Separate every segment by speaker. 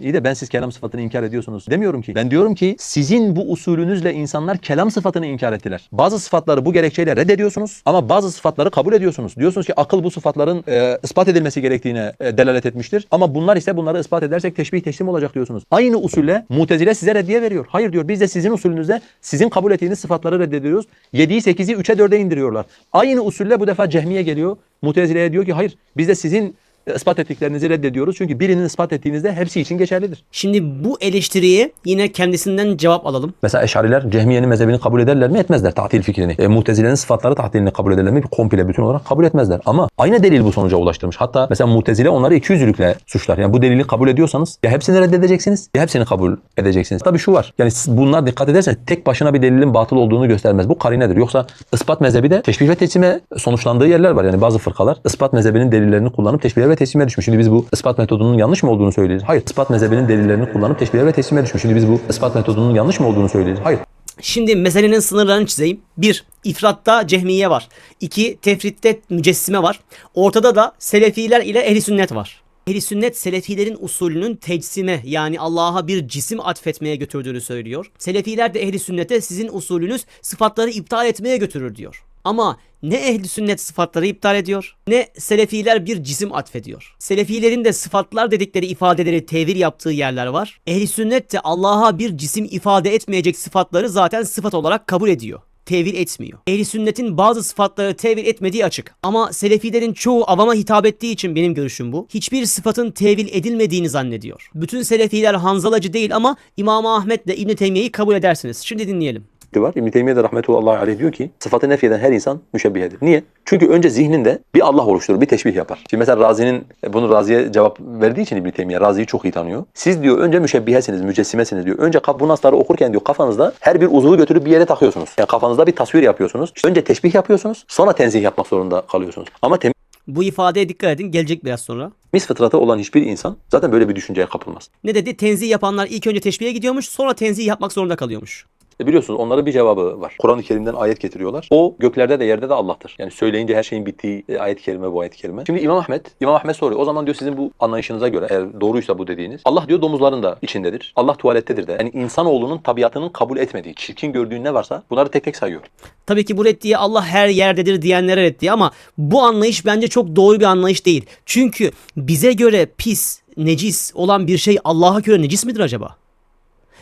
Speaker 1: İyi de ben siz kelam sıfatını inkar ediyorsunuz demiyorum ki. Ben diyorum ki sizin bu usulünüzle insanlar kelam sıfatını inkar ettiler. Bazı sıfatları bu gerekçeyle reddediyorsunuz ama bazı sıfatları kabul ediyorsunuz. Diyorsunuz ki akıl bu sıfatların e, ispat edilmesi gerektiğine e, delalet etmiştir. Ama bunlar ise bunları ispat edersek teşbih teslim olacak diyorsunuz. Aynı usulle mutezile size reddiye veriyor. Hayır diyor biz de sizin usulünüzde sizin kabul ettiğiniz sıfatları reddediyoruz. 7'yi 8'i 3'e 4'e indiriyorlar. Aynı usulle bu defa cehmiye geliyor. Mutezile'ye diyor ki hayır biz de sizin ispat ettiklerinizi reddediyoruz. Çünkü birinin ispat ettiğinizde hepsi için geçerlidir.
Speaker 2: Şimdi bu eleştiriye yine kendisinden cevap alalım.
Speaker 1: Mesela Eşariler Cehmiye'nin mezhebini kabul ederler mi? Etmezler tatil fikrini. E, Mutezile'nin sıfatları tatilini kabul ederler mi? Komple bütün olarak kabul etmezler. Ama aynı delil bu sonuca ulaştırmış. Hatta mesela Mutezile onları ikiyüzlülükle suçlar. Yani bu delili kabul ediyorsanız ya hepsini reddedeceksiniz ya hepsini kabul edeceksiniz. Tabii şu var. Yani bunlar dikkat ederseniz tek başına bir delilin batıl olduğunu göstermez. Bu karinedir. Yoksa ispat mezhebi de teşbih ve teslime sonuçlandığı yerler var. Yani bazı fırkalar ispat mezhebinin delillerini kullanıp teşbihe ve teslime düşmüş. Şimdi biz bu ispat metodunun yanlış mı olduğunu söyleyeceğiz. Hayır. Ispat mezhebinin delillerini kullanıp teşbihe ve teslime düşmüş. Şimdi biz bu ispat metodunun yanlış mı olduğunu söyleyeceğiz. Hayır.
Speaker 2: Şimdi meselenin sınırlarını çizeyim. 1. İfratta cehmiye var. 2. Tefritte mücessime var. Ortada da selefiler ile ehli sünnet var. Ehli sünnet selefilerin usulünün tecsime yani Allah'a bir cisim atfetmeye götürdüğünü söylüyor. Selefiler de ehli sünnete sizin usulünüz sıfatları iptal etmeye götürür diyor. Ama ne ehli sünnet sıfatları iptal ediyor ne selefiler bir cisim atfediyor. Selefilerin de sıfatlar dedikleri ifadeleri tevil yaptığı yerler var. Ehli sünnet de Allah'a bir cisim ifade etmeyecek sıfatları zaten sıfat olarak kabul ediyor tevil etmiyor. Ehli sünnetin bazı sıfatları tevil etmediği açık. Ama selefilerin çoğu avama hitap ettiği için benim görüşüm bu. Hiçbir sıfatın tevil edilmediğini zannediyor. Bütün selefiler hanzalacı değil ama İmam Ahmet ile İbn Teymiye'yi kabul edersiniz. Şimdi dinleyelim.
Speaker 1: Var. İbn-i Teymiye de rahmetullahi aleyh diyor ki sıfatı nefyeden her insan müşebbihedir. Niye? Çünkü önce zihninde bir Allah oluşturur, bir teşbih yapar. Şimdi mesela Razi'nin bunu Razi'ye cevap verdiği için İbn-i Teymiye Razi'yi çok iyi tanıyor. Siz diyor önce müşebbihesiniz, mücessimesiniz diyor. Önce bu nasları okurken diyor kafanızda her bir uzvu götürüp bir yere takıyorsunuz. Yani kafanızda bir tasvir yapıyorsunuz. Önce teşbih yapıyorsunuz, sonra tenzih yapmak zorunda kalıyorsunuz. Ama temiz
Speaker 2: Bu ifadeye dikkat edin gelecek biraz sonra.
Speaker 1: fıtratı olan hiçbir insan zaten böyle bir düşünceye kapılmaz.
Speaker 2: Ne dedi? Tenzih yapanlar ilk önce teşbihe gidiyormuş sonra tenzih yapmak zorunda kalıyormuş.
Speaker 1: E biliyorsunuz onların bir cevabı var. Kur'an-ı Kerim'den ayet getiriyorlar. O göklerde de yerde de Allah'tır. Yani söyleyince her şeyin bittiği e, ayet-i kerime bu ayet-i kerime. Şimdi İmam Ahmet, İmam Ahmet soruyor. O zaman diyor sizin bu anlayışınıza göre eğer doğruysa bu dediğiniz. Allah diyor domuzların da içindedir. Allah tuvalettedir de. Yani insanoğlunun tabiatının kabul etmediği, çirkin gördüğün ne varsa bunları tek tek sayıyor.
Speaker 2: Tabii ki bu reddiye Allah her yerdedir diyenlere reddiye ama bu anlayış bence çok doğru bir anlayış değil. Çünkü bize göre pis, necis olan bir şey Allah'a göre necis midir acaba?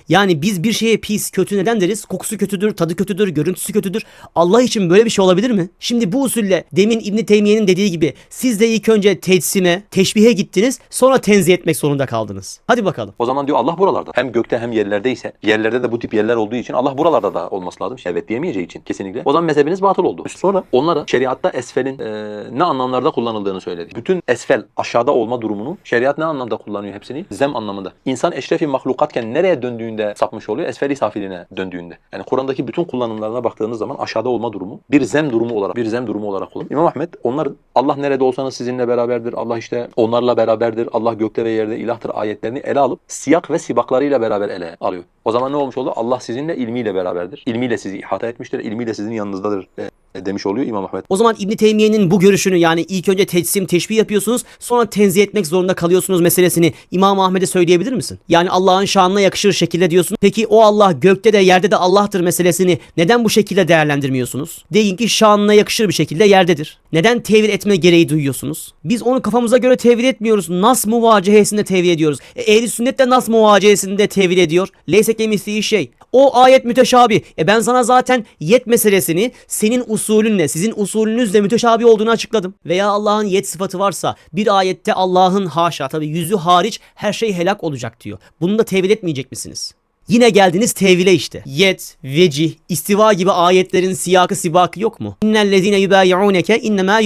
Speaker 2: Yani biz bir şeye pis, kötü neden deriz? Kokusu kötüdür, tadı kötüdür, görüntüsü kötüdür. Allah için böyle bir şey olabilir mi? Şimdi bu usulle demin İbn Teymiye'nin dediği gibi siz de ilk önce teçsime, teşbihe gittiniz, sonra tenzih etmek zorunda kaldınız. Hadi bakalım.
Speaker 1: O zaman diyor Allah buralarda. Hem gökte hem yerlerde ise yerlerde de bu tip yerler olduğu için Allah buralarda da olması lazım. Evet diyemeyeceği için kesinlikle. O zaman mezhebiniz batıl oldu. Sonra onlara şeriatta esfelin e, ne anlamlarda kullanıldığını söyledi. Bütün esfel aşağıda olma durumunu şeriat ne anlamda kullanıyor hepsini? Zem anlamında. İnsan eşrefi mahlukatken nereye döndüğünde sapmış oluyor? Esfeli safiline döndüğünde. Yani Kur'an'daki bütün kullanımlarına baktığınız zaman aşağıda olma durumu bir zem durumu olarak bir zem durumu olarak kullanıyor. İmam Ahmet onların Allah nerede olsanız sizinle beraberdir. Allah işte onlarla beraberdir. Allah gökte ve yerde ilahtır ayetlerini ele alıp siyak ve sibaklarıyla beraber ele alıyor. O zaman ne olmuş oldu? Allah sizinle ilmiyle beraberdir. İlmiyle sizi ihata etmiştir. İlmiyle sizin yanınızdadır e, demiş oluyor İmam Ahmet.
Speaker 2: O zaman İbn Teymiye'nin bu görüşünü yani ilk önce teçsim, teşbih yapıyorsunuz, sonra tenzih etmek zorunda kalıyorsunuz meselesini İmam Ahmet'e söyleyebilir misin? Yani Allah'ın şanına yakışır şekilde diyorsun. Peki o Allah gökte de yerde de Allah'tır meselesini neden bu şekilde değerlendirmiyorsunuz? Deyin ki şanına yakışır bir şekilde yerdedir. Neden tevil etme gereği duyuyorsunuz? Biz onu kafamıza göre tevil etmiyoruz. Nas muvacehesinde tevil ediyoruz. E, ehli sünnet de nas muvacehesinde tevil ediyor. Leyse kemisliği şey. O ayet müteşabi. E ben sana zaten yet meselesini senin usulünle, sizin usulünüzle müteşabi olduğunu açıkladım. Veya Allah'ın yet sıfatı varsa bir ayette Allah'ın haşa tabi yüzü hariç her şey helak olacak diyor. Bunu da tevil etmeyecek misiniz? Yine geldiniz tevhile işte. Yet, vecih, istiva gibi ayetlerin siyakı sibakı yok mu? İnnellezine yubayi'uneke innemâ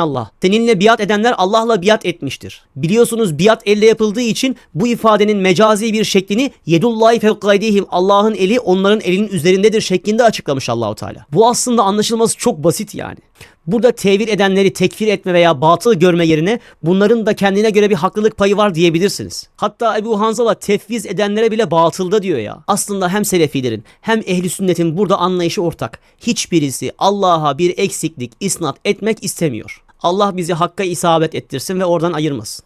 Speaker 2: Allah. Seninle biat edenler Allah'la biat etmiştir. Biliyorsunuz biat elle yapıldığı için bu ifadenin mecazi bir şeklini yedullahi fevkaydihim Allah'ın eli onların elinin üzerindedir şeklinde açıklamış Allahu Teala. Bu aslında anlaşılması çok basit yani. Burada tevil edenleri tekfir etme veya batıl görme yerine bunların da kendine göre bir haklılık payı var diyebilirsiniz. Hatta Ebu Hanzala tefviz edenlere bile batılda diyor ya. Aslında hem Selefilerin hem ehli sünnetin burada anlayışı ortak. Hiçbirisi Allah'a bir eksiklik isnat etmek istemiyor. Allah bizi hakka isabet ettirsin ve oradan ayırmasın.